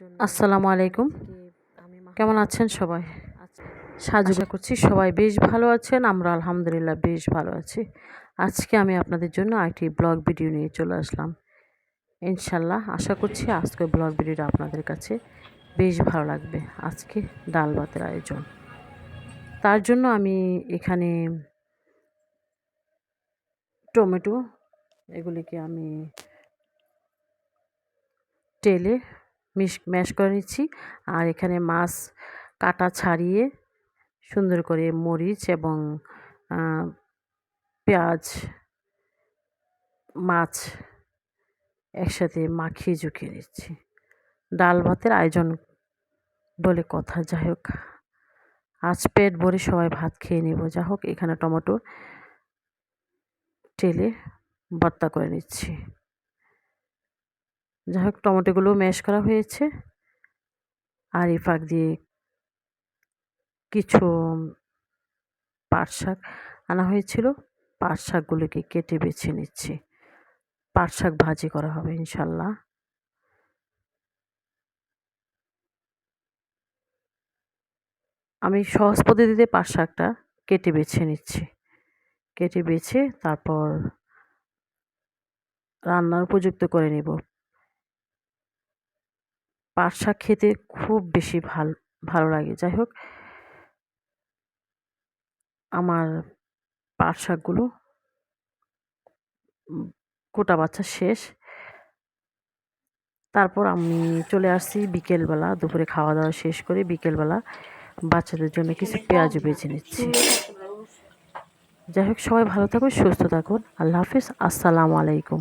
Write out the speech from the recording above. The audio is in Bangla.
আসসালামু আলাইকুম। কেমন আছেন সবাই? সাহায্য করছি সবাই বেশ ভালো আছেন আমরা আলহামদুলিল্লাহ বেশ ভালো আছি। আজকে আমি আপনাদের জন্য একটি ব্লগ ভিডিও নিয়ে চলে আসলাম। ইনশাল্লাহ আশা করছি আজকে ব্লগ ভিডিওটা আপনাদের কাছে বেশ ভালো লাগবে। আজকে ডাল ভাতের আয়োজন। তার জন্য আমি এখানে টমেটো এগুলিকে আমি তেলে মিশ, ম্যাশ করে নিচ্ছি। আর এখানে মাছ কাটা ছাড়িয়ে সুন্দর করে মরিচ এবং পেঁয়াজ, মাছ একসাথে মাখিয়ে ঝুঁকিয়ে নিচ্ছি। ডাল ভাতের আয়োজন বলে কথা। যাই হোক, আজ পেট ভরে সবাই ভাত খেয়ে নেব। যা হোক, এখানে টমেটো টেলে ভর্তা করে নিচ্ছি। যাই হোক টমেটোগুলো ম্যাশ করা হয়েছে। আর এই ফাঁক দিয়ে কিছু পাট শাক আনা হয়েছিল। পাট শাকগুলোকে কেটে বেছে নিচ্ছি। পাট শাক ভাজি করা হবে, ইনশাল্লাহ। আমি সহজ পদ্ধতিতে পাট শাকটা কেটে বেছে নিচ্ছি। কেটে বেছে তারপর রান্নার উপযুক্ত করে নেব। পাট শাক খেতে খুব বেশি ভালো, ভালো লাগে। যাই হোক, আমার পাট শাকগুলো কোটা বাচ্চা শেষ। তারপর আমি চলে আসছি বিকেলবেলা, দুপুরে খাওয়া দাওয়া শেষ করে বিকেলবেলা বাচ্চাদের জন্য কিছু পেঁয়াজ বেছে নিচ্ছি। যাই হোক, সবাই ভালো থাকুন, সুস্থ থাকুন। আল্লাহ হাফিজ, আসসালামু আলাইকুম।